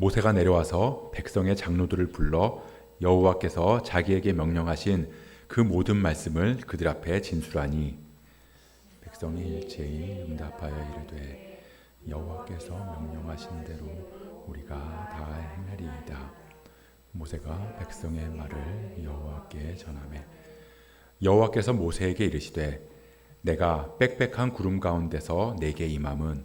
모세가 내려와서 백성의 장로들을 불러 여호와께서 자기에게 명령하신 그 모든 말씀을 그들 앞에 진술하니 백성이 일제히 응답하여 이르되 여호와께서 명령하신 대로 우리가 다 행하리이다. 모세가 백성의 말을 여호와께 전하매 여호와께서 모세에게 이르시되 내가 빽빽한 구름 가운데서 내게 임함은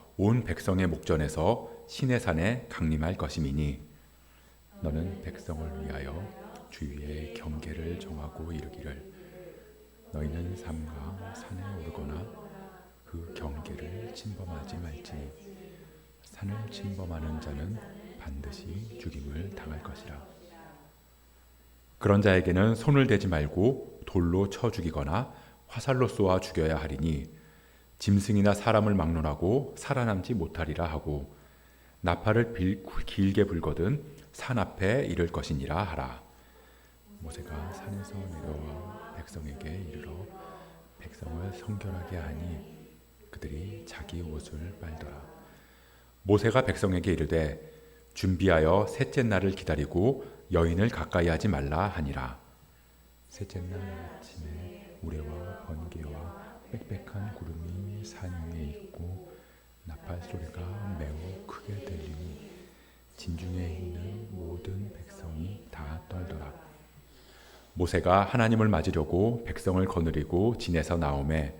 온 백성의 목전에서 신의 산에 강림할 것임이니 너는 백성을 위하여 주위에 경계를 정하고 이르기를. 너희는 삼가 산에 오르거나 그 경계를 침범하지 말지. 산을 침범하는 자는 반드시 죽임을 당할 것이라. 그런 자에게는 손을 대지 말고 돌로 쳐 죽이거나 화살로 쏘아 죽여야 하리니 짐승이나 사람을 막론하고 살아남지 못하리라 하고 나팔을 빌, 길게 불거든 산 앞에 이를 것이니라 하라. 모세가 산에서 내려와 백성에게 이르러 백성을 성결하게 하니 그들이 자기 옷을 빨더라. 모세가 백성에게 이르되 준비하여 셋째 날을 기다리고 여인을 가까이 하지 말라 하니라. 셋째 날 아침에 우레와 번개와 빽빽한 구름이 산 위에 있고 나팔 소리가 매우 크게 들리니 진중에 있는 모든 백성이 다 떨더라. 모세가 하나님을 맞으려고 백성을 거느리고 진에서 나오매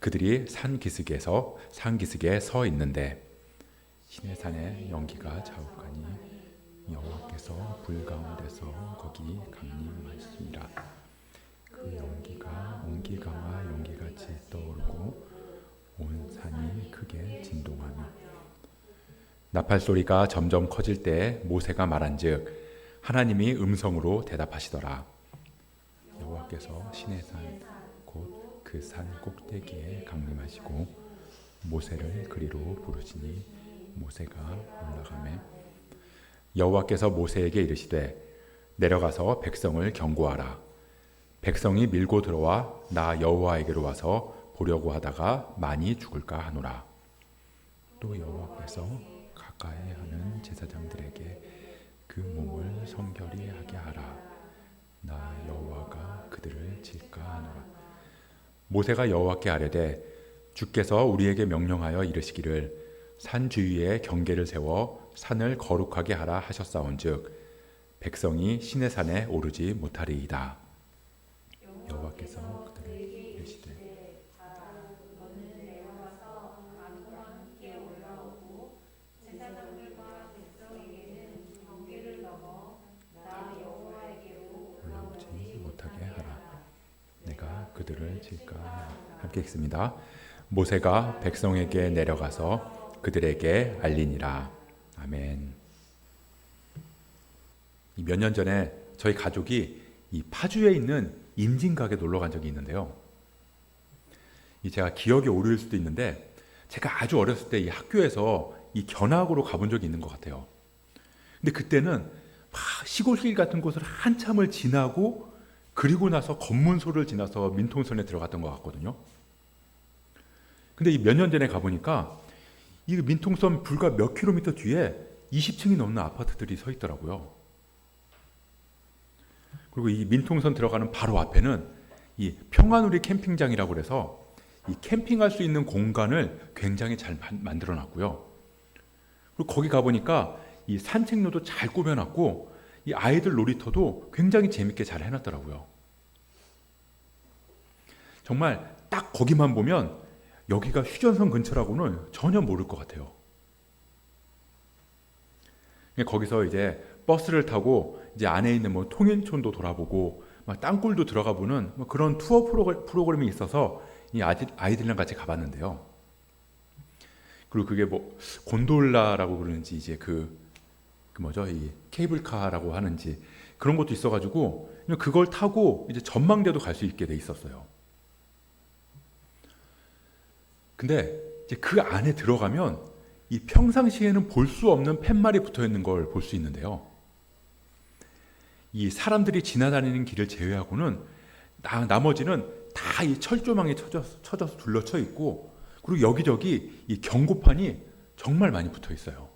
그들이 산 기슭에서 산 기슭에 서 있는데 신의 산에 연기가 자욱하니 여호와께서 불 가운데서 거기 강림하시니라. 그 연기가 온기가와 연기같이 떠오르고 온 산이 크게 진동하며 나팔 소리가 점점 커질 때 모세가 말한즉 하나님이 음성으로 대답하시더라. 여호와께서 신의 산 곧 그 산 꼭대기에 강림하시고 모세를 그리로 부르시니 모세가 올라가매 여호와께서 모세에게 이르시되 내려가서 백성을 경고하라 백성이 밀고 들어와 나 여호와에게로 와서 보려고 하다가 많이 죽을까 하노라. 또 여호와께서 가까이 하는 제사장들에게 그 몸을 성결히 하게 하라. 나 여호와가 그들을 질까 하노라. 모세가 여호와께 아뢰되 주께서 우리에게 명령하여 이르시기를 산 주위에 경계를 세워 산을 거룩하게 하라 하셨사온즉 백성이 신의 산에 오르지 못하리이다. 여호와께서 그들을 이르시되 올라오지 못하게 하라. 내가 질까 함께 읽습니다. 모세가 백성에게 내려가서 그들에게 알리니라. 아멘. 몇 년 전에 저희 가족이 이 파주에 있는 임진각에 놀러 간 적이 있는데요. 이 제가 기억이 오릴 수도 있는데 제가 아주 어렸을 때 이 학교에서 이 견학으로 가본 적이 있는 것 같아요. 근데 그때는 막 시골길 같은 곳을 한참을 지나고 그리고 나서 검문소를 지나서 민통선에 들어갔던 것 같거든요. 근데 이 몇 년 전에 가보니까 이 민통선 불과 몇 킬로미터 뒤에 20층이 넘는 아파트들이 서 있더라고요. 그리고 이 민통선 들어가는 바로 앞에는 이 평화누리 캠핑장이라고 그래서 이 캠핑할 수 있는 공간을 굉장히 잘 만들어 놨고요. 그리고 거기 가보니까 이 산책로도 잘 꾸며놨고 이 아이들 놀이터도 굉장히 재밌게 잘 해놨더라고요. 정말 딱 거기만 보면 여기가 휴전선 근처라고는 전혀 모를 것 같아요. 거기서 이제 버스를 타고 이제 안에 있는 뭐 통인촌도 돌아보고 막 땅굴도 들어가 보는 뭐 그런 투어 프로그램 이 있어서 이 아이들, 아이들이랑 같이 가봤는데요. 그리고 그게 뭐 곤돌라라고 그러는지 이제 그 그 뭐죠 이 케이블카라고 하는지 그런 것도 있어가지고 그걸 타고 이제 전망대도 갈 수 있게 돼 있었어요. 근데 이제 그 안에 들어가면 이 평상시에는 볼 수 없는 팻말이 붙어 있는 걸 볼 수 있는데요. 이 사람들이 지나다니는 길을 제외하고는 나, 나머지는 다 이 철조망에 쳐져서, 쳐져서 둘러쳐 있고 그리고 여기저기 이 경고판이 정말 많이 붙어 있어요.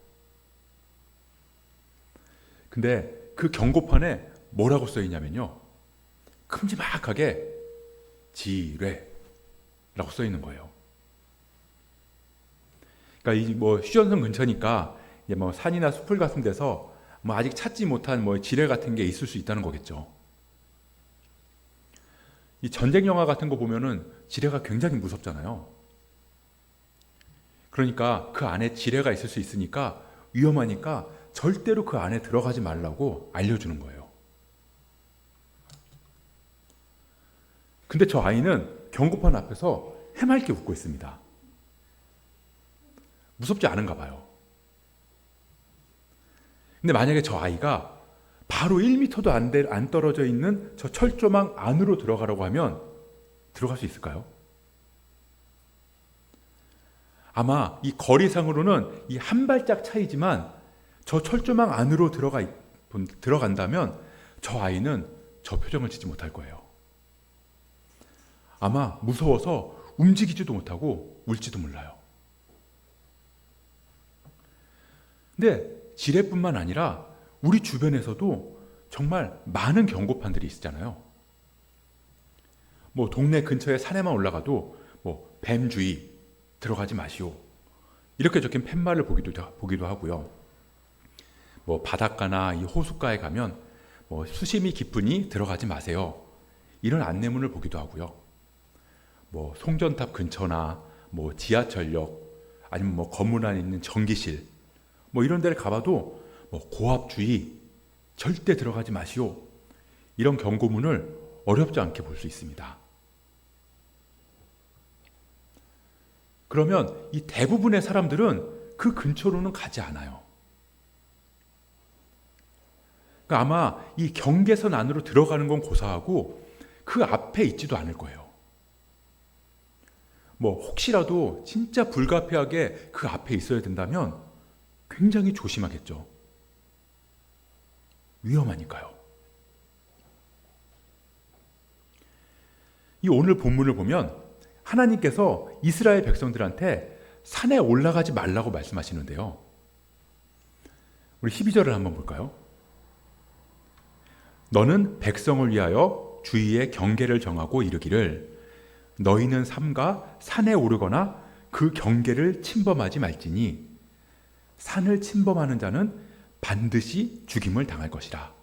근데 그 경고판에 뭐라고 써 있냐면요. 큼지막하게 지뢰라고 써 있는 거예요. 그러니까 이뭐 휴전선 근처니까 이제 뭐 산이나 숲을 같은 데서 뭐 아직 찾지 못한 뭐 지뢰 같은 게 있을 수 있다는 거겠죠. 이 전쟁 영화 같은 거 보면은 지뢰가 굉장히 무섭잖아요. 그러니까 그 안에 지뢰가 있을 수 있으니까 위험하니까 절대로 그 안에 들어가지 말라고 알려주는 거예요. 근데 저 아이는 경고판 앞에서 해맑게 웃고 있습니다. 무섭지 않은가 봐요. 근데 만약에 저 아이가 바로 1미터도 안, 돼, 안 떨어져 있는 저 철조망 안으로 들어가라고 하면 들어갈 수 있을까요? 아마 이 거리상으로는 이 한 발짝 차이지만 저 철조망 안으로 들어가 들어간다면 저 아이는 저 표정을 짓지 못할 거예요. 아마 무서워서 움직이지도 못하고 울지도 몰라요. 근데 지뢰뿐만 아니라 우리 주변에서도 정말 많은 경고판들이 있잖아요. 뭐 동네 근처에 산에만 올라가도 뭐 뱀주의 들어가지 마시오. 이렇게 적힌 팻말을 보기도 보기도 하고요. 뭐 바닷가나 이 호숫가에 가면 뭐 수심이 깊으니 들어가지 마세요. 이런 안내문을 보기도 하고요. 뭐 송전탑 근처나 뭐 지하철역 아니면 뭐 건물 안에 있는 전기실 뭐 이런 데를 가봐도 뭐 고압주의 절대 들어가지 마시오. 이런 경고문을 어렵지 않게 볼 수 있습니다. 그러면 이 대부분의 사람들은 그 근처로는 가지 않아요. 그러니까 아마 이 경계선 안으로 들어가는 건 고사하고 그 앞에 있지도 않을 거예요. 뭐 혹시라도 진짜 불가피하게 그 앞에 있어야 된다면 굉장히 조심하겠죠. 위험하니까요. 이 오늘 본문을 보면 하나님께서 이스라엘 백성들한테 산에 올라가지 말라고 말씀하시는데요. 우리 12절을 한번 볼까요? 너는 백성을 위하여 주위의 경계를 정하고 이르기를 너희는 삼가 산에 오르거나 그 경계를 침범하지 말지니 산을 침범하는 자는 반드시 죽임을 당할 것이라.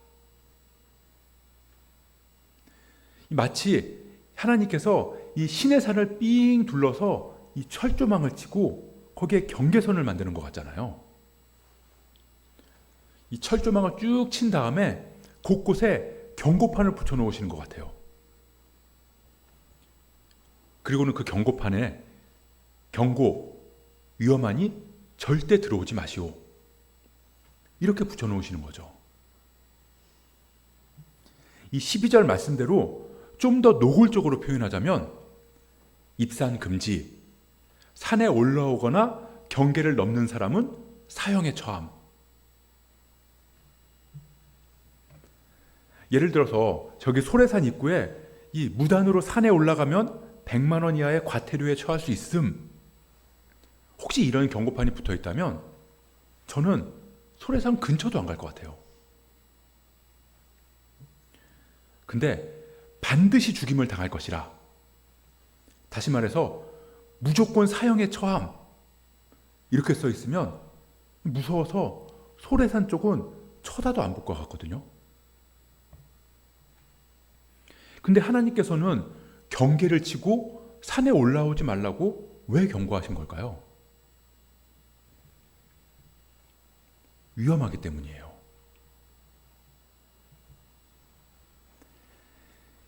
마치 하나님께서 이 신의 산을 삥 둘러서 이 철조망을 치고 거기에 경계선을 만드는 것 같잖아요. 이 철조망을 쭉 친 다음에 곳곳에 경고판을 붙여 놓으시는 것 같아요. 그리고는 그 경고판에 경고, 위험하니 절대 들어오지 마시오. 이렇게 붙여놓으시는 거죠. 이 12절 말씀대로 좀 더 노골적으로 표현하자면 입산 금지, 산에 올라오거나 경계를 넘는 사람은 사형에 처함. 예를 들어서 저기 소래산 입구에 이 무단으로 산에 올라가면 100만 원 이하의 과태료에 처할 수 있음. 혹시 이런 경고판이 붙어 있다면 저는 소래산 근처도 안 갈 것 같아요. 근데 반드시 죽임을 당할 것이라. 다시 말해서 무조건 사형에 처함. 이렇게 써 있으면 무서워서 소래산 쪽은 쳐다도 안 볼 것 같거든요. 근데 하나님께서는 경계를 치고 산에 올라오지 말라고 왜 경고하신 걸까요? 위험하기 때문이에요.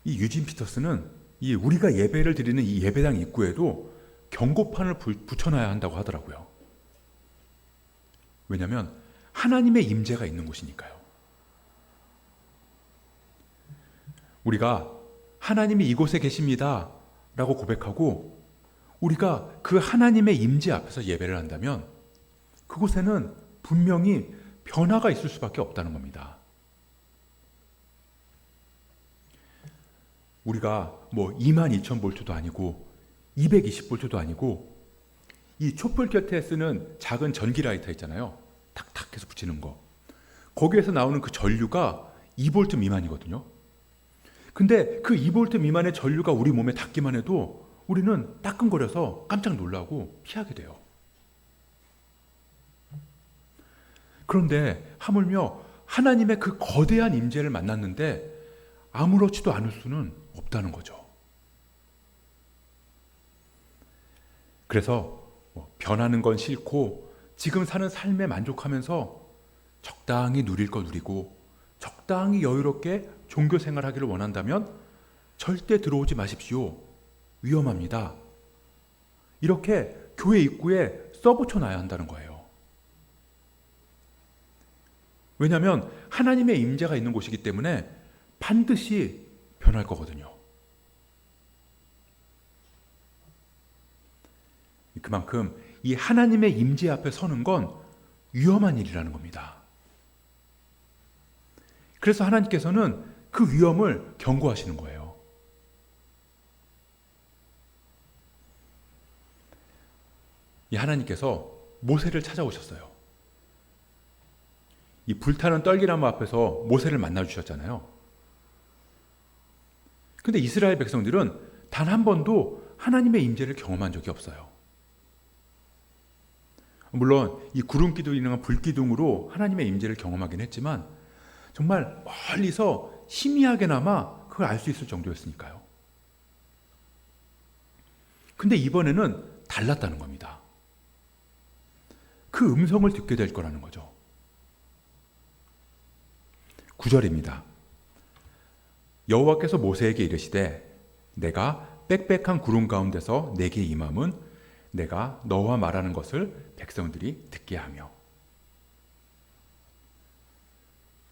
이 유진 피터스는 이 우리가 예배를 드리는 이 예배당 입구에도 경고판을 붙여놔야 한다고 하더라고요. 왜냐하면 하나님의 임재가 있는 곳이니까요. 우리가 하나님이 이곳에 계십니다. 라고 고백하고 우리가 그 하나님의 임재 앞에서 예배를 한다면 그곳에는 분명히 변화가 있을 수밖에 없다는 겁니다. 우리가 뭐 22,000볼트도 아니고 220볼트도 아니고 이 촛불 곁에 쓰는 작은 전기 라이터 있잖아요. 탁탁 해서 붙이는 거. 거기에서 나오는 그 전류가 2볼트 미만이거든요. 근데 그 2볼트 미만의 전류가 우리 몸에 닿기만 해도 우리는 따끔거려서 깜짝 놀라고 피하게 돼요. 그런데 하물며 하나님의 그 거대한 임재를 만났는데 아무렇지도 않을 수는 없다는 거죠. 그래서 뭐 변하는 건 싫고 지금 사는 삶에 만족하면서 적당히 누릴 거 누리고 적당히 여유롭게 종교 생활하기를 원한다면 절대 들어오지 마십시오. 위험합니다. 이렇게 교회 입구에 써붙여 놔야 한다는 거예요. 왜냐하면 하나님의 임재가 있는 곳이기 때문에 반드시 변할 거거든요. 그만큼 이 하나님의 임재 앞에 서는 건 위험한 일이라는 겁니다. 그래서 하나님께서는 그 위험을 경고하시는 거예요. 이 하나님께서 모세를 찾아오셨어요. 이 불타는 떨기나무 앞에서 모세를 만나 주셨잖아요. 근데 이스라엘 백성들은 단 한 번도 하나님의 임재를 경험한 적이 없어요. 물론 이 구름 기둥이나 불 기둥으로 하나님의 임재를 경험하긴 했지만 정말 멀리서 희미하게나마 그걸 알 수 있을 정도였으니까요. 근데 이번에는 달랐다는 겁니다. 그 음성을 듣게 될 거라는 거죠. 9절입니다. 여호와께서 모세에게 이르시되 내가 빽빽한 구름 가운데서 내게 임함은 내가 너와 말하는 것을 백성들이 듣게 하며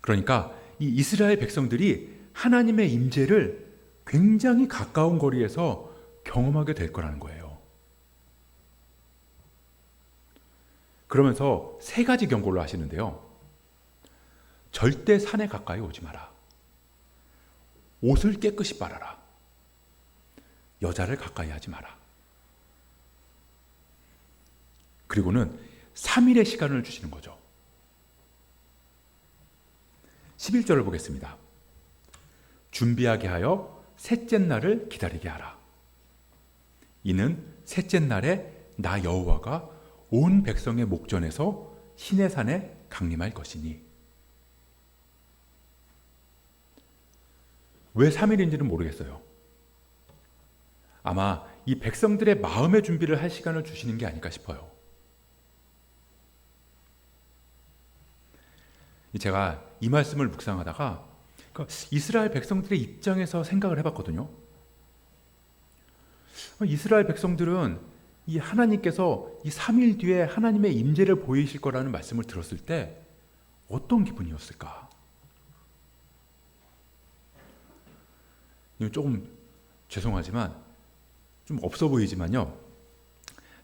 그러니까 이 이스라엘 백성들이 하나님의 임재를 굉장히 가까운 거리에서 경험하게 될 거라는 거예요. 그러면서 세 가지 경고를 하시는데요. 절대 산에 가까이 오지 마라. 옷을 깨끗이 빨아라. 여자를 가까이 하지 마라. 그리고는 3일의 시간을 주시는 거죠. 11절을 보겠습니다. 준비하게 하여 셋째 날을 기다리게 하라. 이는 셋째 날에 나 여호와가 온 백성의 목전에서 신의 산에 강림할 것이니. 왜 3일인지는 모르겠어요. 아마 이 백성들의 마음의 준비를 할 시간을 주시는 게 아닐까 싶어요. 제가 이 말씀을 묵상하다가 그러니까 이스라엘 백성들의 입장에서 생각을 해봤거든요. 이스라엘 백성들은 이 하나님께서 이 3일 뒤에 하나님의 임재를 보이실 거라는 말씀을 들었을 때 어떤 기분이었을까? 조금 죄송하지만 좀 없어 보이지만요.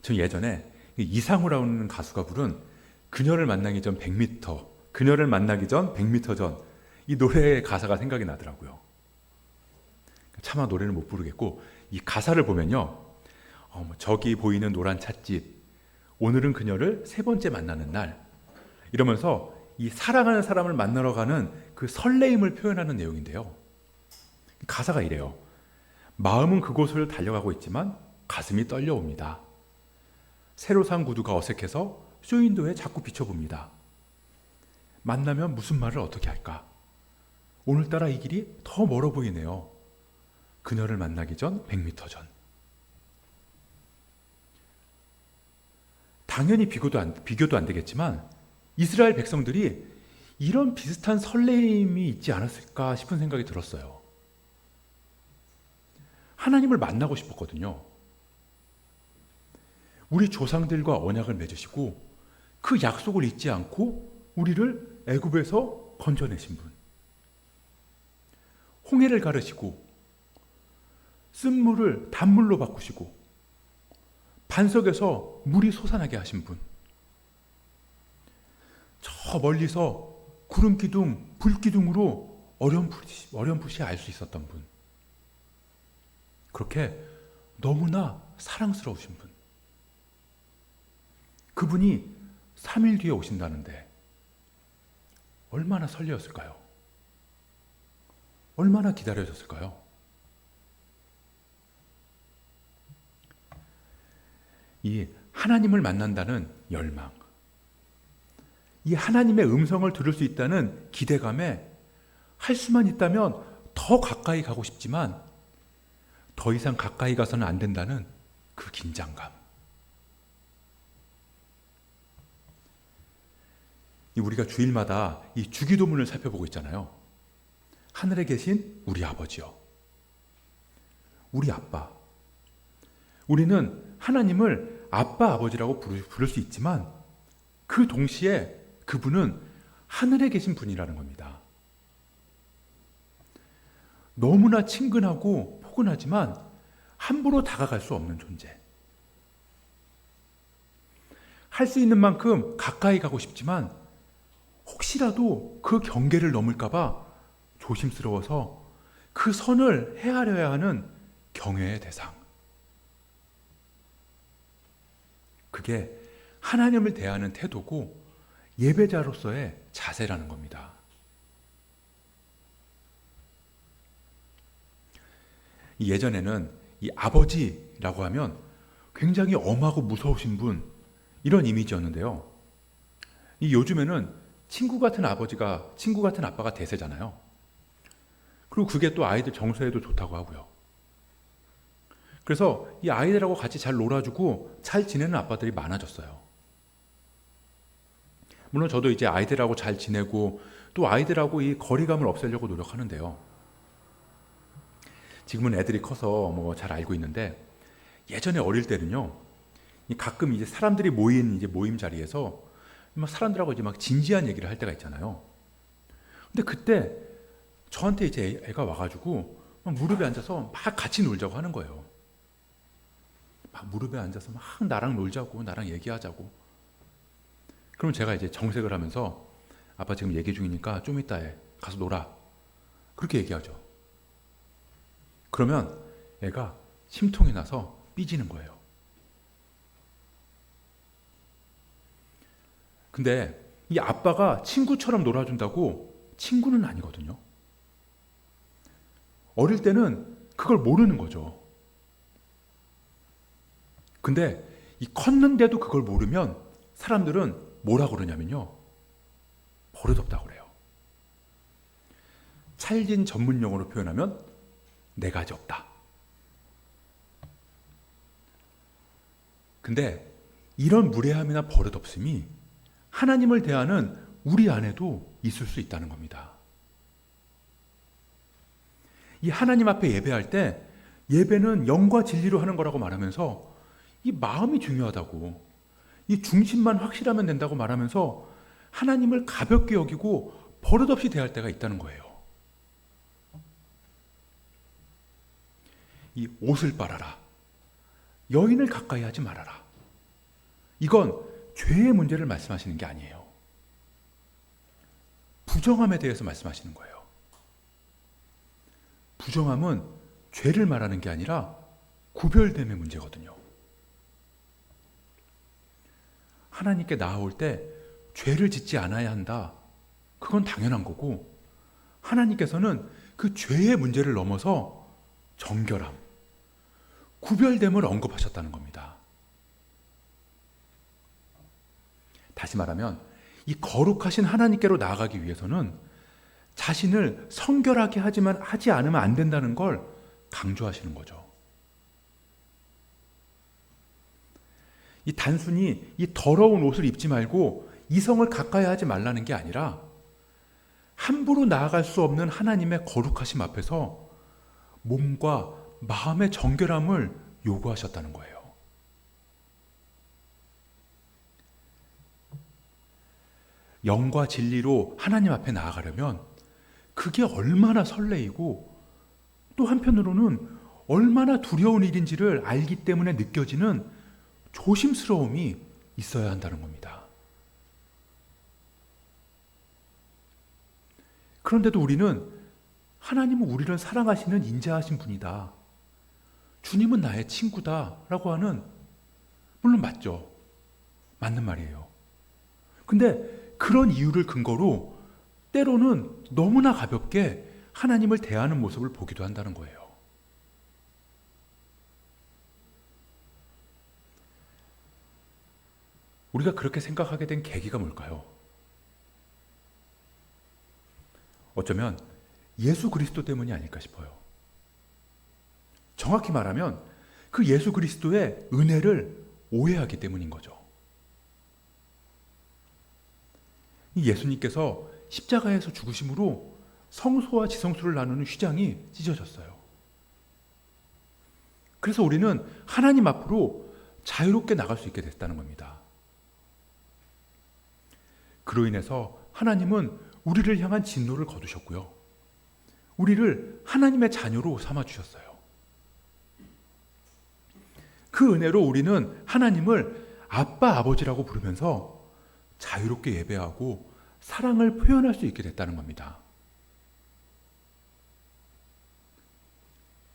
저 예전에 이상우라는 가수가 부른 그녀를 만나기 전 100m 그녀를 만나기 전 100m 전 이 노래의 가사가 생각이 나더라고요. 차마 노래를 못 부르겠고 이 가사를 보면요. 어, 뭐 저기 보이는 노란 찻집 오늘은 그녀를 세 번째 만나는 날 이러면서 이 사랑하는 사람을 만나러 가는 그 설레임을 표현하는 내용인데요. 가사가 이래요. 마음은 그곳을 달려가고 있지만 가슴이 떨려옵니다. 새로 산 구두가 어색해서 쇼윈도에 자꾸 비춰봅니다. 만나면 무슨 말을 어떻게 할까? 오늘따라 이 길이 더 멀어 보이네요. 그녀를 만나기 전 100m 전. 당연히 비교도 안, 비교도 안 되겠지만 이스라엘 백성들이 이런 비슷한 설레임이 있지 않았을까 싶은 생각이 들었어요. 하나님을 만나고 싶었거든요. 우리 조상들과 언약을 맺으시고 그 약속을 잊지 않고 우리를 애굽에서 건져내신 분. 홍해를 가르시고 쓴물을 단물로 바꾸시고 반석에서 물이 솟아나게 하신 분. 저 멀리서 구름 기둥, 불 기둥으로 어렴풋이, 어렴풋이 알 수 있었던 분. 그렇게 너무나 사랑스러우신 분. 그분이 3일 뒤에 오신다는데 얼마나 설레었을까요? 얼마나 기다려졌을까요? 이 하나님을 만난다는 열망, 이 하나님의 음성을 들을 수 있다는 기대감에 할 수만 있다면 더 가까이 가고 싶지만 더 이상 가까이 가서는 안 된다는 그 긴장감. 우리가 주일마다 이 주기도문을 살펴보고 있잖아요. 하늘에 계신 우리 아버지요. 우리 아빠. 우리는 하나님을 아빠 아버지라고 부를 수 있지만 그 동시에 그분은 하늘에 계신 분이라는 겁니다. 너무나 친근하고 포근하지만 함부로 다가갈 수 없는 존재. 할 수 있는 만큼 가까이 가고 싶지만 혹시라도 그 경계를 넘을까봐 조심스러워서 그 선을 헤아려야 하는 경외의 대상. 그게 하나님을 대하는 태도고 예배자로서의 자세라는 겁니다. 예전에는 이 아버지라고 하면 굉장히 엄하고 무서우신 분 이런 이미지였는데요. 이 요즘에는 친구 같은 아버지가 친구 같은 아빠가 대세잖아요. 그리고 그게 또 아이들 정서에도 좋다고 하고요. 그래서 이 아이들하고 같이 잘 놀아주고 잘 지내는 아빠들이 많아졌어요. 물론 저도 이제 아이들하고 잘 지내고 또 아이들하고 이 거리감을 없애려고 노력하는데요. 지금은 애들이 커서 뭐 잘 알고 있는데 예전에 어릴 때는요. 가끔 이제 사람들이 모인 이제 모임 자리에서 막 사람들하고 이제 막 진지한 얘기를 할 때가 있잖아요. 근데 그때 저한테 이제 애가 와가지고 막 무릎에 앉아서 막 같이 놀자고 하는 거예요. 막 무릎에 앉아서 막 나랑 놀자고 나랑 얘기하자고. 그럼 제가 이제 정색을 하면서 아빠 지금 얘기 중이니까 좀 이따 해 가서 놀아. 그렇게 얘기하죠. 그러면 애가 심통이 나서 삐지는 거예요. 근데 이 아빠가 친구처럼 놀아준다고 친구는 아니거든요. 어릴 때는 그걸 모르는 거죠. 근데 이 컸는데도 그걸 모르면 사람들은 뭐라 그러냐면요. 버릇없다 그래요. 찰진 전문 용어로 표현하면 네 가지 없다. 근데 이런 무례함이나 버릇없음이 하나님을 대하는 우리 안에도 있을 수 있다는 겁니다. 이 하나님 앞에 예배할 때 예배는 영과 진리로 하는 거라고 말하면서 이 마음이 중요하다고 이 중심만 확실하면 된다고 말하면서 하나님을 가볍게 여기고 버릇없이 대할 때가 있다는 거예요. 이 옷을 빨아라. 여인을 가까이 하지 말아라. 이건 죄의 문제를 말씀하시는 게 아니에요. 부정함에 대해서 말씀하시는 거예요. 부정함은 죄를 말하는 게 아니라 구별됨의 문제거든요. 하나님께 나아올 때 죄를 짓지 않아야 한다. 그건 당연한 거고, 하나님께서는 그 죄의 문제를 넘어서 정결함, 구별됨을 언급하셨다는 겁니다. 다시 말하면 이 거룩하신 하나님께로 나아가기 위해서는 자신을 성결하게 하지만 하지 않으면 안 된다는 걸 강조하시는 거죠. 이 단순히 이 더러운 옷을 입지 말고 이성을 가까이 하지 말라는 게 아니라 함부로 나아갈 수 없는 하나님의 거룩하심 앞에서 몸과 마음의 정결함을 요구하셨다는 거예요. 영과 진리로 하나님 앞에 나아가려면 그게 얼마나 설레이고 또 한편으로는 얼마나 두려운 일인지를 알기 때문에 느껴지는 조심스러움이 있어야 한다는 겁니다. 그런데도 우리는 하나님은 우리를 사랑하시는 인자하신 분이다. 주님은 나의 친구다. 라고 하는, 물론 맞죠. 맞는 말이에요. 근데 그런 이유를 근거로 때로는 너무나 가볍게 하나님을 대하는 모습을 보기도 한다는 거예요. 우리가 그렇게 생각하게 된 계기가 뭘까요? 어쩌면 예수 그리스도 때문이 아닐까 싶어요. 정확히 말하면 그 예수 그리스도의 은혜를 오해하기 때문인 거죠. 이 예수님께서 십자가에서 죽으심으로 성소와 지성소를 나누는 휘장이 찢어졌어요. 그래서 우리는 하나님 앞으로 자유롭게 나갈 수 있게 됐다는 겁니다. 그로 인해서 하나님은 우리를 향한 진노를 거두셨고요. 우리를 하나님의 자녀로 삼아 주셨어요. 그 은혜로 우리는 하나님을 아빠 아버지라고 부르면서 자유롭게 예배하고 사랑을 표현할 수 있게 됐다는 겁니다.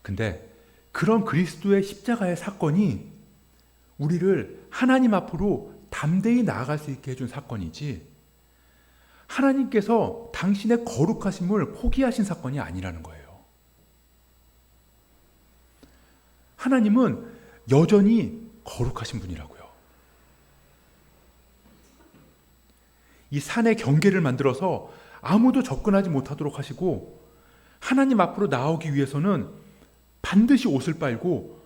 근데 그런 그리스도의 십자가의 사건이 우리를 하나님 앞으로 담대히 나아갈 수 있게 해준 사건이지 하나님께서 당신의 거룩하심을 포기하신 사건이 아니라는 거예요. 하나님은 여전히 거룩하신 분이라고요. 이 산의 경계를 만들어서 아무도 접근하지 못하도록 하시고 하나님 앞으로 나오기 위해서는 반드시 옷을 빨고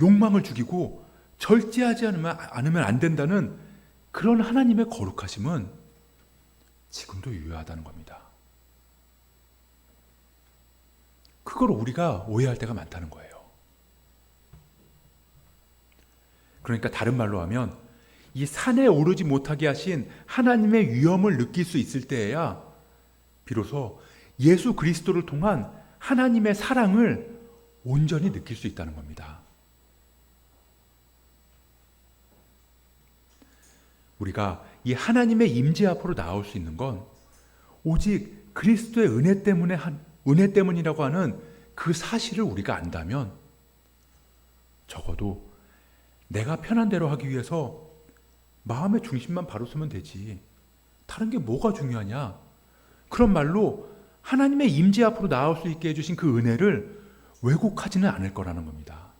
욕망을 죽이고 절제하지 않으면, 않으면 안 된다는 그런 하나님의 거룩하심은 지금도 유효하다는 겁니다. 그걸 우리가 오해할 때가 많다는 거예요. 그러니까 다른 말로 하면 이 산에 오르지 못하게 하신 하나님의 위엄을 느낄 수 있을 때에야 비로소 예수 그리스도를 통한 하나님의 사랑을 온전히 느낄 수 있다는 겁니다. 우리가 이 하나님의 임재 앞으로 나올 수 있는 건 오직 그리스도의 은혜 때문에 한 은혜 때문이라고 하는 그 사실을 우리가 안다면 적어도 내가 편한 대로 하기 위해서 마음의 중심만 바로 서면 되지. 다른 게 뭐가 중요하냐? 그런 말로 하나님의 임재 앞으로 나올 수 있게 해주신 그 은혜를 왜곡하지는 않을 거라는 겁니다.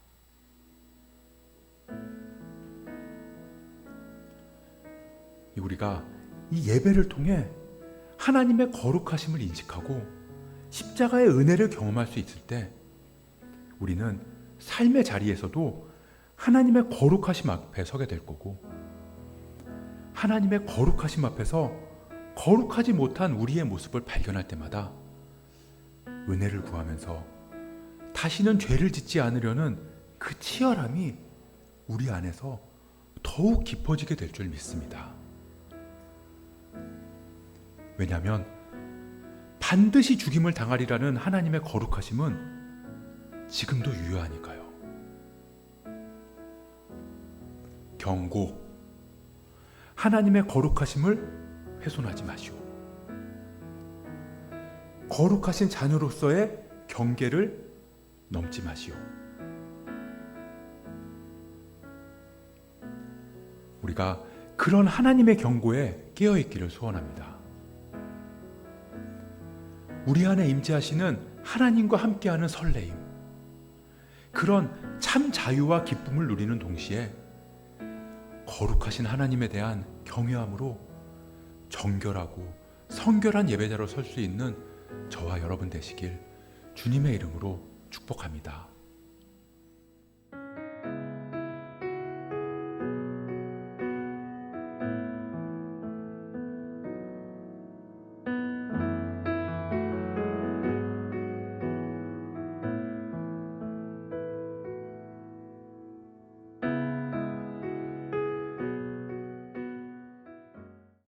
우리가 이 예배를 통해 하나님의 거룩하심을 인식하고 십자가의 은혜를 경험할 수 있을 때 우리는 삶의 자리에서도 하나님의 거룩하심 앞에 서게 될 거고 하나님의 거룩하심 앞에서 거룩하지 못한 우리의 모습을 발견할 때마다 은혜를 구하면서 다시는 죄를 짓지 않으려는 그 치열함이 우리 안에서 더욱 깊어지게 될 줄 믿습니다. 왜냐하면 반드시 죽임을 당하리라는 하나님의 거룩하심은 지금도 유효하니까요. 경고. 하나님의 거룩하심을 훼손하지 마시오. 거룩하신 자녀로서의 경계를 넘지 마시오. 우리가 그런 하나님의 경고에 깨어 있기를 소원합니다. 우리 안에 임재하시는 하나님과 함께하는 설레임, 그런 참 자유와 기쁨을 누리는 동시에 거룩하신 하나님에 대한 경외함으로 정결하고 성결한 예배자로 설 수 있는 저와 여러분 되시길 주님의 이름으로 축복합니다.